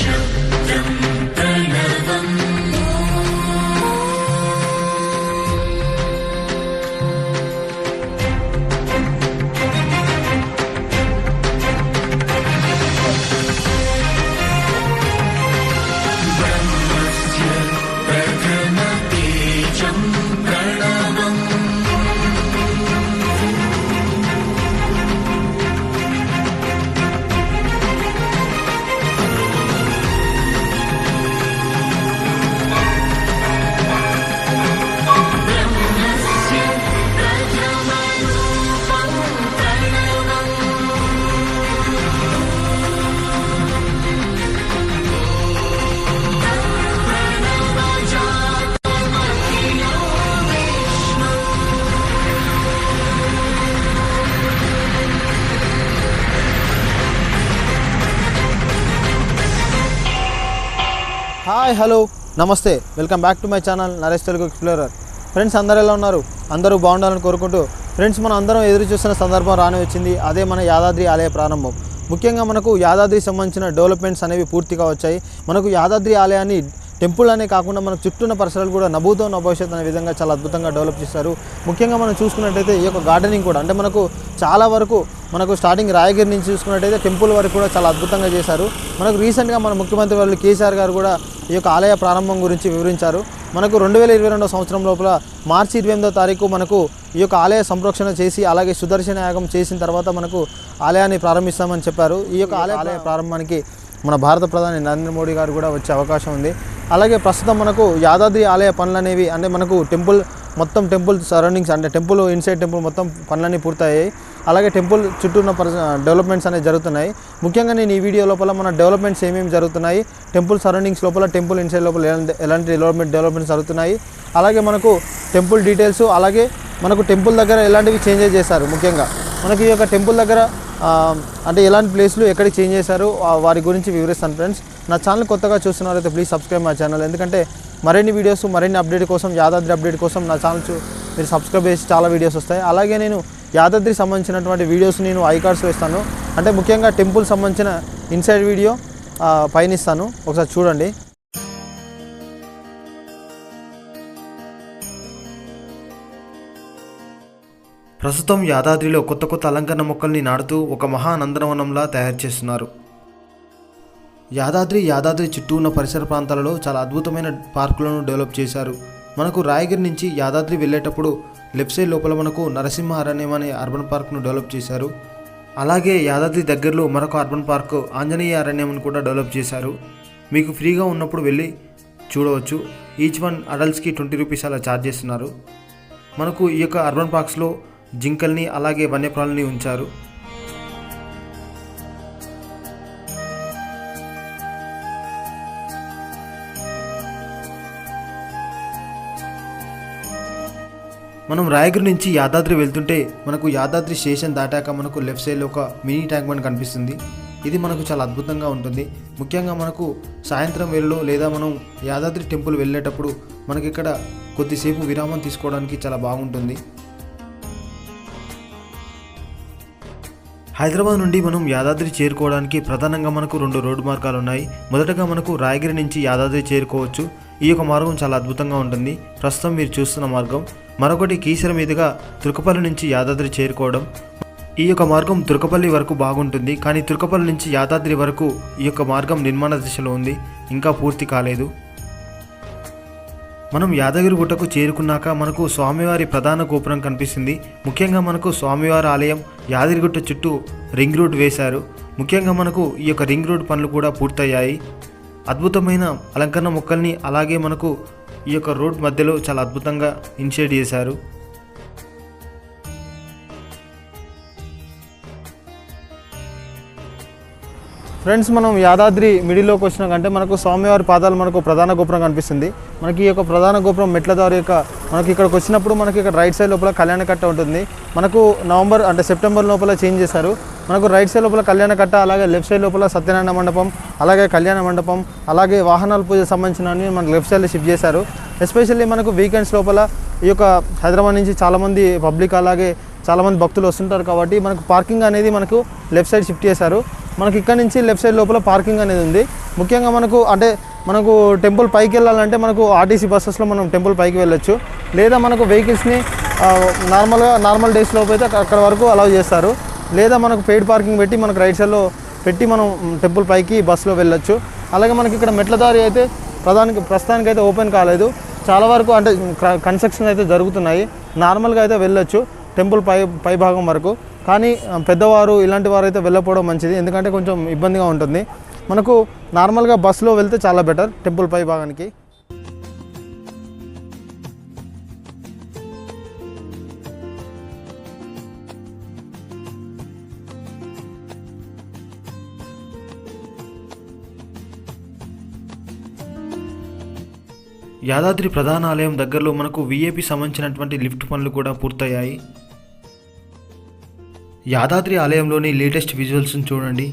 You. Hi hello నమస్తే. Welcome back to my channel Naresh Telugu explorer. Friends అందరూ ఎలా ఉన్నారు? అందరూ బాగుండాలని కోరుకుంటూ ఫ్రెండ్స్ మనం అందరం ఎదురు చూస్తున్న సందర్భం రాని వచ్చింది. అదే మన యాదాద్రి ఆలయ ప్రారంభం. ముఖ్యంగా మనకు యాదాద్రి సంబంధించిన డెవలప్మెంట్స్ అనేవి పూర్తిగా వచ్చాయి. మనకు యాదాద్రి ఆలయాన్ని టెంపుల్ అనే కాకుండా మనకు చుట్టూన్న పరిసరాలు కూడా నభూతో నభవిష్యత్ అనే విధంగా చాలా అద్భుతంగా డెవలప్ చేశారు. ముఖ్యంగా మనం చూసుకున్నట్టయితే ఈ యొక్క గార్డెనింగ్ కూడా అంటే మనకు చాలా వరకు మనకు స్టార్టింగ్ రాయగిరి నుంచి చూసుకున్నట్టయితే టెంపుల్ వరకు కూడా చాలా అద్భుతంగా చేశారు. మనకు రీసెంట్గా మన ముఖ్యమంత్రి వాళ్ళు కేసీఆర్ గారు కూడా ఈ యొక్క ఆలయ ప్రారంభం గురించి వివరించారు. మనకు రెండు వేల ఇరవై రెండో సంవత్సరం లోపల మార్చి ఇరవై ఎనిమిదో తారీఖు మనకు ఈ యొక్క ఆలయ సంరక్షణ చేసి అలాగే సుదర్శన యాగం చేసిన తర్వాత మనకు ఆలయాన్ని ప్రారంభిస్తామని చెప్పారు. ఈ యొక్క ఆలయ ఆలయ ప్రారంభానికి మన భారత ప్రధాని నరేంద్ర మోడీ గారు కూడా వచ్చే అవకాశం ఉంది. అలాగే ప్రస్తుతం మనకు యాదాద్రి ఆలయ పనులు అనేవి అంటే మనకు టెంపుల్ మొత్తం టెంపుల్ సరౌండింగ్స్ అంటే టెంపుల్ ఇన్సైడ్ టెంపుల్ మొత్తం పనులన్నీ పూర్తయ్యాయి. అలాగే టెంపుల్ చుట్టూ ఉన్న డెవలప్మెంట్స్ అనేవి జరుగుతున్నాయి. ముఖ్యంగా నేను ఈ వీడియో లోపల మన డెవలప్మెంట్స్ ఏమేమి జరుగుతున్నాయి టెంపుల్ సరౌండింగ్స్ లోపల టెంపుల్ ఇన్సైడ్ లోపల ఎలాంటి డెవలప్మెంట్ డెవలప్మెంట్స్ జరుగుతున్నాయి అలాగే మనకు టెంపుల్ డీటెయిల్స్ అలాగే మనకు టెంపుల్ దగ్గర ఎలాంటివి చేంజెస్ చేశారు ముఖ్యంగా. మనకి ఈ యొక్క టెంపుల్ దగ్గర అంటే ఎలాంటి ప్లేస్లు ఎక్కడికి చేంజ్ చేశారు వారి గురించి వివరిస్తాను ఫ్రెండ్స్. నా ఛానల్ కొత్తగా చూస్తున్నారైతే ప్లీజ్ సబ్స్క్రైబ్ మా ఛానల్ ఎందుకంటే మరిన్ని వీడియోస్ మరిన్ని అప్డేట్ కోసం యాదాద్రి అప్డేట్ కోసం నా ఛానల్ మీరు సబ్స్క్రైబ్ చేసి చాలా వీడియోస్ వస్తాయి. అలాగే నేను యాదాద్రి సంబంధించినటువంటి వీడియోస్ నేను ఐ వేస్తాను ఇస్తాను. అంటే ముఖ్యంగా టెంపుల్ సంబంధించిన ఇన్సైడ్ వీడియో పయనిస్తాను ఒకసారి చూడండి. ప్రస్తుతం యాదాద్రిలో కొత్త కొత్త అలంకరణ మొక్కల్ని నాటుతూ ఒక మహానందనవనంలా తయారు చేస్తున్నారు. యాదాద్రి యాదాద్రి చుట్టూ ఉన్న పరిసర ప్రాంతాలలో చాలా అద్భుతమైన పార్కులను డెవలప్ చేశారు. మనకు రాయగిరి నుంచి యాదాద్రి వెళ్ళేటప్పుడు లెఫ్ట్ సైడ్ లోపల మనకు నరసింహ అరణ్యం అనే అర్బన్ పార్క్ను డెవలప్ చేశారు. అలాగే యాదాద్రి దగ్గరలో మరొక అర్బన్ పార్క్ ఆంజనేయ అరణ్యంను కూడా డెవలప్ చేశారు. మీకు ఫ్రీగా ఉన్నప్పుడు వెళ్ళి చూడవచ్చు. ఈచ్ వన్ అడల్ట్స్కి ట్వంటీ రూపీస్ అలా ఛార్జ్ చేస్తున్నారు. మనకు ఈ యొక్క అర్బన్ పార్క్స్లో జింకల్ని అలాగే వన్యప్రాణుల్ని ఉంచారు. మనం రాయగిరి నుంచి యాదాద్రి వెళ్తుంటే మనకు యాదాద్రి స్టేషన్ దాటాక మనకు లెఫ్ట్ సైడ్లో ఒక మినీ ట్యాంక్ బండ్ కనిపిస్తుంది. ఇది మనకు చాలా అద్భుతంగా ఉంటుంది. ముఖ్యంగా మనకు సాయంత్రం వేళలో లేదా మనం యాదాద్రి టెంపుల్ వెళ్ళేటప్పుడు మనకి ఇక్కడ కొద్దిసేపు విరామం తీసుకోవడానికి చాలా బాగుంటుంది. హైదరాబాద్ నుండి మనం యాదాద్రి చేరుకోవడానికి ప్రధానంగా మనకు రెండు రోడ్డు మార్గాలు ఉన్నాయి మొదటగా మనకు రాయగిరి నుంచి యాదాద్రి చేరుకోవచ్చు. ఈ యొక్క మార్గం చాలా అద్భుతంగా ఉంటుంది. ప్రస్తుతం మీరు చూస్తున్న మార్గం మరొకటి కీసర మీదుగా తుర్కపల్లి నుంచి యాదాద్రి చేరుకోవడం. ఈ యొక్క మార్గం తుర్కపల్లి వరకు బాగుంటుంది. కానీ తుర్కపల్లి నుంచి యాదాద్రి వరకు ఈ యొక్క మార్గం నిర్మాణ దశలో ఉంది. ఇంకా పూర్తి కాలేదు. మనం యాదగిరి గుట్టకు చేరుకున్నాక మనకు స్వామివారి ప్రధాన గోపురం కనిపిస్తుంది. ముఖ్యంగా మనకు స్వామివారి ఆలయం యాదగిరిగుట్ట చుట్టూ రింగ్ రోడ్ వేశారు. ముఖ్యంగా మనకు ఈ యొక్క రింగ్ రోడ్ పనులు కూడా పూర్తయ్యాయి. అద్భుతమైన అలంకరణ మొక్కల్ని అలాగే మనకు ఈ యొక్క రోడ్ మధ్యలో చాలా అద్భుతంగా ఇనిషియేట్ చేశారు. ఫ్రెండ్స్ మనం యాదాద్రి మిడిల్లోకి వచ్చినాకంటే మనకు స్వామివారి పాదాలు మనకు ప్రధాన గోపురం కనిపిస్తుంది. మనకి ఈ యొక్క ప్రధాన గోపురం మెట్ల దారి యొక్క మనకి ఇక్కడికి వచ్చినప్పుడు మనకి ఇక్కడ రైట్ సైడ్ లోపల కళ్యాణకట్ట ఉంటుంది. మనకు నవంబర్ అంటే సెప్టెంబర్ లోపల చేంజ్ చేశారు. మనకు రైట్ సైడ్ లోపల కళ్యాణ కట్ట అలాగే లెఫ్ట్ సైడ్ లోపల సత్యనారాయణ మండపం అలాగే కళ్యాణ మండపం అలాగే వాహనాల పూజ సంబంధించినవి మనకు లెఫ్ట్ సైడ్లో షిఫ్ట్ చేశారు. ఎస్పెషల్లీ మనకు వీకెండ్స్ లోపల ఈ యొక్క హైదరాబాద్ నుంచి చాలామంది పబ్లిక్ అలాగే చాలామంది భక్తులు వస్తుంటారు కాబట్టి మనకు పార్కింగ్ అనేది మనకు లెఫ్ట్ సైడ్ షిఫ్ట్ చేశారు. మనకి ఇక్కడ నుంచి లెఫ్ట్ సైడ్ లోపల పార్కింగ్ అనేది ఉంది. ముఖ్యంగా మనకు అంటే మనకు టెంపుల్ పైకి వెళ్ళాలంటే మనకు ఆర్టీసీ బస్సెస్లో మనం టెంపుల్ పైకి వెళ్ళొచ్చు. లేదా మనకు వెహికల్స్ని నార్మల్గా నార్మల్ డేస్లోపు అయితే అక్కడ వరకు అలౌ చేస్తారు. లేదా మనకు పెయిడ్ పార్కింగ్ పెట్టి మనకు రైట్ సైడ్లో పెట్టి మనం టెంపుల్ పైకి బస్సులో వెళ్ళొచ్చు. అలాగే మనకి ఇక్కడ మెట్ల దారి అయితే ప్రధానికి ప్రస్తుతానికి అయితే ఓపెన్ కాలేదు. చాలా వరకు అంటే కన్స్ట్రక్షన్ అయితే జరుగుతున్నాయి. నార్మల్గా అయితే వెళ్ళొచ్చు టెంపుల్ పై పై భాగం వరకు. కానీ పెద్దవారు ఇలాంటి వారు అయితే వెళ్ళకపోవడం మంచిది. ఎందుకంటే కొంచెం ఇబ్బందిగా ఉంటుంది. మనకు నార్మల్గా బస్సులో వెళ్తే చాలా బెటర్ టెంపుల్ పై భాగానికి. యాదాద్రి ప్రధాన ఆలయం దగ్గరలో మనకు విఏపి సంబంధించినటువంటి లిఫ్ట్ పనులు కూడా పూర్తయ్యాయి. యాదాద్రి ఆలయంలోని లేటెస్ట్ విజువల్స్ని చూడండి.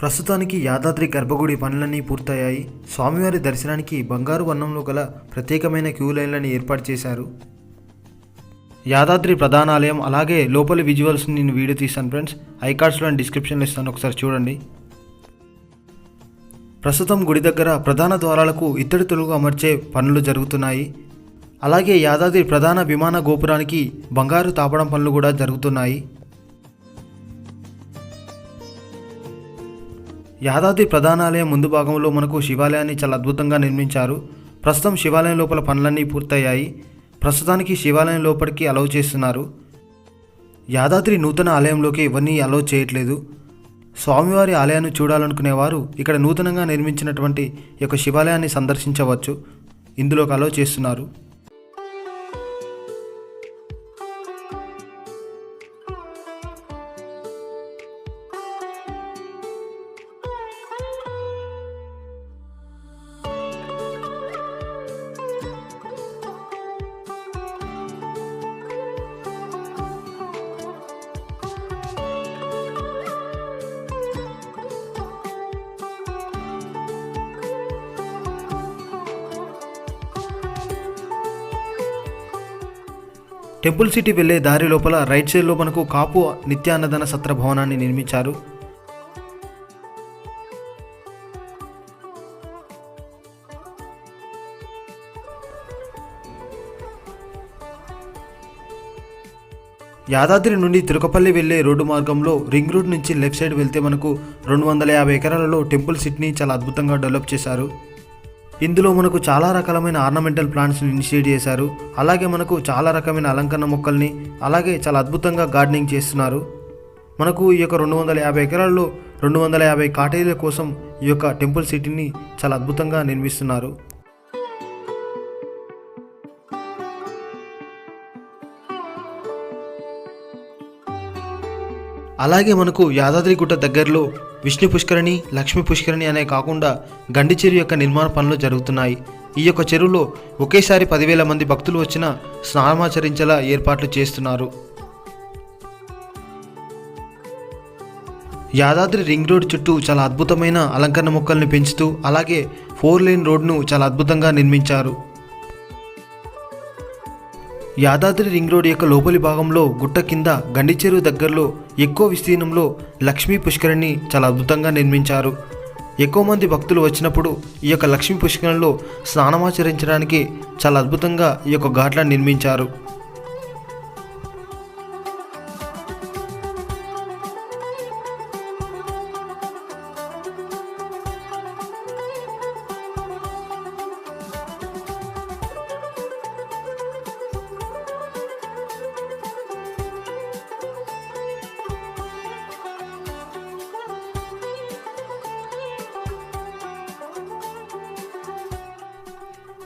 ప్రస్తుతానికి యాదాద్రి గర్భగుడి పనులన్నీ పూర్తయ్యాయి. స్వామివారి దర్శనానికి బంగారు వర్ణంలో గల ప్రత్యేకమైన క్యూ లైన్లను ఏర్పాటు చేశారు. యాదాద్రి ప్రధాన ఆలయం అలాగే లోపలి విజువల్స్ నేను వీడియో తీస్తాను ఫ్రెండ్స్. ఐకార్డ్స్లో డిస్క్రిప్షన్లో ఇస్తాను ఒకసారి చూడండి. ప్రస్తుతం గుడి దగ్గర ప్రధాన ద్వారాలకు ఇత్తడి తొలుగు అమర్చే పనులు జరుగుతున్నాయి. అలాగే యాదాద్రి ప్రధాన విమాన గోపురానికి బంగారు తాపడం పనులు కూడా జరుగుతున్నాయి. యాదాద్రి ప్రధానాలయం ముందు భాగంలో మనకు శివాలయాన్ని చాలా అద్భుతంగా నిర్మించారు. ప్రస్తుతం శివాలయం లోపల పనులన్నీ పూర్తయ్యాయి. ప్రస్తుతానికి శివాలయం లోపలికి అలౌ చేస్తున్నారు. యాదాద్రి నూతన ఆలయంలోకి ఇవన్నీ అలౌ చేయట్లేదు. స్వామివారి ఆలయాన్ని చూడాలనుకునేవారు ఇక్కడ నూతనంగా నిర్మించినటువంటి ఈ యొక్క శివాలయాన్ని సందర్శించవచ్చు. ఇందులోకి అలౌ చేస్తున్నారు. టెంపుల్ సిటీ వెళ్ళే దారి లోపల రైట్ సైడ్లో మనకు కాపు నిత్యాన్నదాన సత్ర భవనాన్ని నిర్మించారు. యాదాద్రి నుండి తిరుకపల్లి వెళ్ళే రోడ్డు మార్గంలో రింగ్ రోడ్ నుంచి లెఫ్ట్ సైడ్ వెళ్తే మనకు రెండు వందల యాభై ఎకరాలలో టెంపుల్ సిటీని చాలా అద్భుతంగా డెవలప్ చేశారు. ఇందులో మనకు చాలా రకాలమైన ఆర్నమెంటల్ ప్లాంట్స్ని ఇనిషియేట్ చేశారు. అలాగే మనకు చాలా రకమైన అలంకరణ మొక్కల్ని అలాగే చాలా అద్భుతంగా గార్డెనింగ్ చేస్తున్నారు. మనకు ఈ యొక్క రెండు వందల యాభై ఎకరాల్లో రెండు వందల యాభై కాటేజీల కోసం ఈ యొక్క టెంపుల్ సిటీని చాలా అద్భుతంగా నిర్మిస్తున్నారు. అలాగే మనకు యాదాద్రిగుట్ట దగ్గరలో విష్ణు పుష్కరిణి లక్ష్మీ పుష్కరిణి అనే కాకుండా గండి చెరువు యొక్క నిర్మాణ పనులు జరుగుతున్నాయి. ఈ యొక్క చెరువులో ఒకేసారి పదివేల మంది భక్తులు వచ్చిన స్నానమాచరించేలా ఏర్పాట్లు చేస్తున్నారు. యాదాద్రి రింగ్ రోడ్ చుట్టూ చాలా అద్భుతమైన అలంకరణ మొక్కల్ని పెంచుతూ అలాగే ఫోర్ లేన్ రోడ్ను చాలా అద్భుతంగా నిర్మించారు. యాదాద్రి రింగ్ రోడ్ యొక్క లోపలి భాగంలో గుట్ట కింద గండి చెరువు దగ్గరలో ఎక్కువ విస్తీర్ణంలో లక్ష్మీ పుష్కరిణి చాలా అద్భుతంగా నిర్మించారు. ఎక్కువ మంది భక్తులు వచ్చినప్పుడు ఈ యొక్క లక్ష్మీ పుష్కరంలో స్నానమాచరించడానికి చాలా అద్భుతంగా ఈ యొక్క ఘాట్లను నిర్మించారు.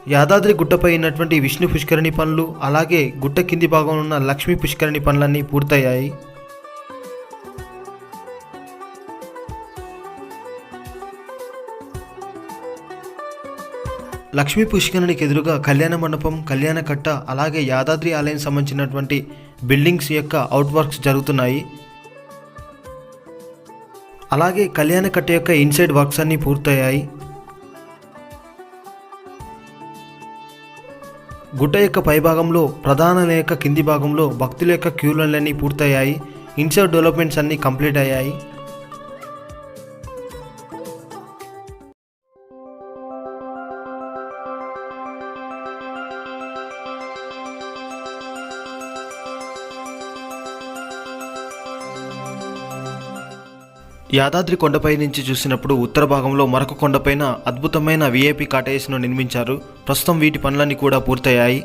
యాదాద్రి గుట్టపై ఉన్నటువంటి విష్ణు పుష్కరిణి పనులు అలాగే గుట్ట కింది భాగంలో ఉన్న లక్ష్మీ పుష్కరిణి పనులన్నీ పూర్తయ్యాయి. లక్ష్మీ పుష్కరిణికి ఎదురుగా కళ్యాణ మండపం కళ్యాణ కట్ట అలాగే యాదాద్రి ఆలయం సంబంధించినటువంటి బిల్డింగ్స్ యొక్క అవుట్ వర్క్స్ జరుగుతున్నాయి. అలాగే కళ్యాణ కట్ట యొక్క ఇన్సైడ్ వర్క్స్ అన్నీ పూర్తయ్యాయి. గుట్ట యొక్క పైభాగంలో ప్రధాన లేక కింది భాగంలో భక్తుల యొక్క క్యూ పూర్తయ్యాయి. ఇన్సైడ్ డెవలప్మెంట్స్ అన్నీ కంప్లీట్ అయ్యాయి. యాదాద్రి కొండపై నుంచి చూసినప్పుడు ఉత్తర భాగంలో మరొక కొండపైన అద్భుతమైన విఐపి కాటేజ్ను నిర్మించారు. ప్రస్తుతం వీటి పనులన్నీ కూడా పూర్తయ్యాయి.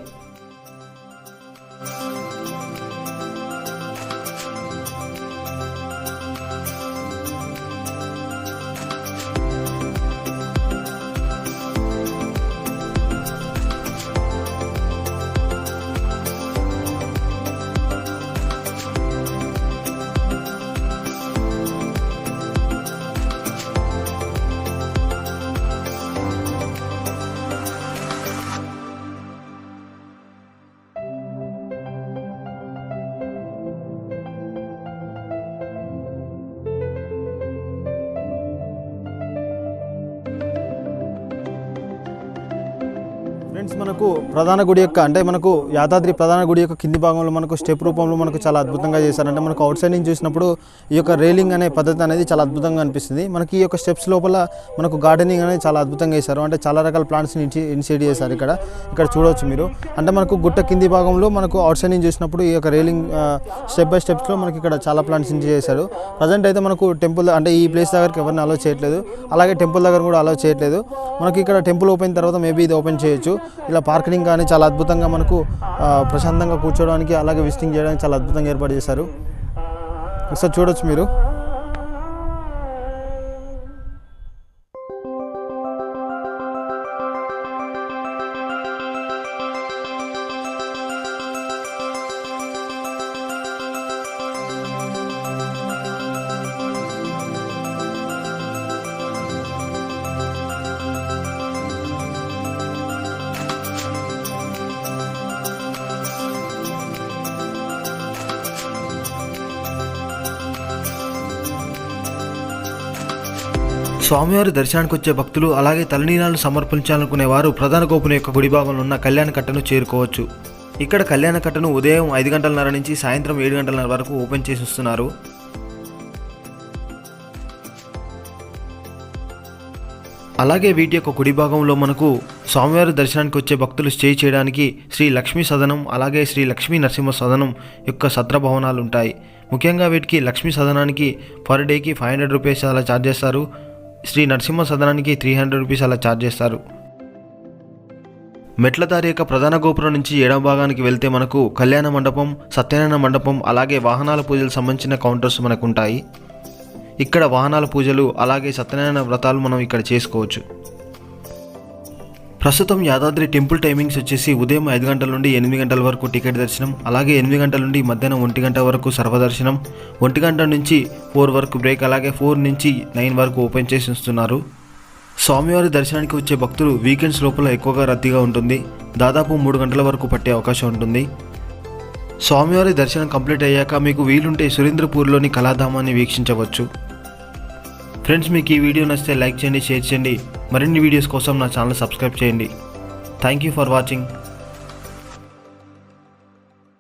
ఫ్రెండ్స్ మనకు ప్రధాన గుడి యొక్క అంటే మనకు యాదాద్రి ప్రధాన గుడి యొక్క కింది భాగంలో మనకు స్టెప్ రూపంలో మనకు చాలా అద్భుతంగా చేశారు అంటే మనకు అవుట్ సైడ్ నుంచి చూసినప్పుడు ఈ యొక్క రైలింగ్ అనే పద్ధతి అనేది చాలా అద్భుతంగా అనిపిస్తుంది. మనకి ఈ యొక్క స్టెప్స్ లోపల మనకు గార్డెనింగ్ అనేది చాలా అద్భుతంగా చేశారు. అంటే చాలా రకాల ప్లాంట్స్ ఇన్సి ఇనిషియేట్ చేశారు ఇక్కడ. ఇక్కడ చూడవచ్చు మీరు. అంటే మనకు గుట్ట కింది భాగంలో మనకు అవుట్ సైడ్ నుంచి చూసినప్పుడు ఈ యొక్క రైలింగ్ స్టెప్ బై స్టెప్స్లో మనకి ఇక్కడ చాలా ప్లాంట్స్ ఇన్సి చేశారు. ప్రజెంట్ అయితే మనకు టెంపుల్ అంటే ఈ ప్లేస్ దగ్గరికి ఎవరిని అలో చేయట్లేదు. అలాగే టెంపుల్ దగ్గర కూడా అలో చేయట్లేదు. మనకి ఇక్కడ టెంపుల్ ఓపెన్ తర్వాత మేబీ ఇది ఓపెన్ చేయొచ్చు. ఇలా పార్కింగ్ కానీ చాలా అద్భుతంగా మనకు ప్రశాంతంగా కూర్చోవడానికి అలాగే విజిటింగ్ చేయడానికి చాలా అద్భుతంగా ఏర్పాటు చేశారు. ఒకసారి చూడొచ్చు మీరు. స్వామివారి దర్శనానికి వచ్చే భక్తులు అలాగే తలనీలాలను సమర్పించాలనుకునే వారు ప్రధాన గోపుని యొక్క గుడి భాగంలో ఉన్న కళ్యాణ కట్టను చేరుకోవచ్చు. ఇక్కడ కళ్యాణ కట్టను ఉదయం ఐదు గంటలన్నర నుంచి సాయంత్రం ఏడు గంటలన్నర వరకు ఓపెన్ చేసి వస్తున్నారు. అలాగే వీటి యొక్క కుడి భాగంలో మనకు స్వామివారి దర్శనానికి వచ్చే భక్తులు స్టే చేయడానికి శ్రీ లక్ష్మీ సదనం అలాగే శ్రీ లక్ష్మీ నరసింహ సదనం యొక్క సత్ర భవనాలు ఉంటాయి. ముఖ్యంగా వీటికి లక్ష్మీ సదనానికి పర్ డేకి ఫైవ్ హండ్రెడ్ రూపీస్ అలా ఛార్జ్ చేస్తారు. శ్రీ నరసింహ సదనానికి త్రీ హండ్రెడ్ రూపీస్ అలా ఛార్జ్ చేస్తారు. మెట్ల దారి యొక్క ప్రధాన గోపురం నుంచి ఎడమ భాగానికి వెళ్తే మనకు కళ్యాణ మండపం సత్యనారాయణ మండపం అలాగే వాహనాల పూజలకు సంబంధించిన కౌంటర్స్ మనకు ఉంటాయి ఇక్కడ వాహనాల పూజలు అలాగే సత్యనారాయణ వ్రతాలు మనం ఇక్కడ చేసుకోవచ్చు. ప్రస్తుతం యాదాద్రి టెంపుల్ టైమింగ్స్ వచ్చేసి ఉదయం ఐదు గంటల నుండి ఎనిమిది గంటల వరకు టికెట్ దర్శనం అలాగే ఎనిమిది గంటల నుండి మధ్యాహ్నం ఒంటి గంట వరకు సర్వదర్శనం. ఒంటి గంట నుంచి ఫోర్ వరకు బ్రేక్ అలాగే ఫోర్ నుంచి నైన్ వరకు ఓపెన్ చేసి ఉంచుతున్నారు. స్వామివారి దర్శనానికి వచ్చే భక్తులు వీకెండ్స్ లోపల ఎక్కువగా రద్దీగా ఉంటుంది. దాదాపు మూడు గంటల వరకు పట్టే అవకాశం ఉంటుంది. స్వామివారి దర్శనం కంప్లీట్ అయ్యాక మీకు వీలుంటే సురేంద్రపూర్లోని కళాధామాన్ని వీక్షించవచ్చు. ఫ్రెండ్స్ మీకు ఈ వీడియో నచ్చితే లైక్ చేయండి షేర్ చేయండి. మరిన్ని వీడియోస్ కోసం నా ఛానల్ సబ్స్క్రైబ్ చేయండి. Thank you for watching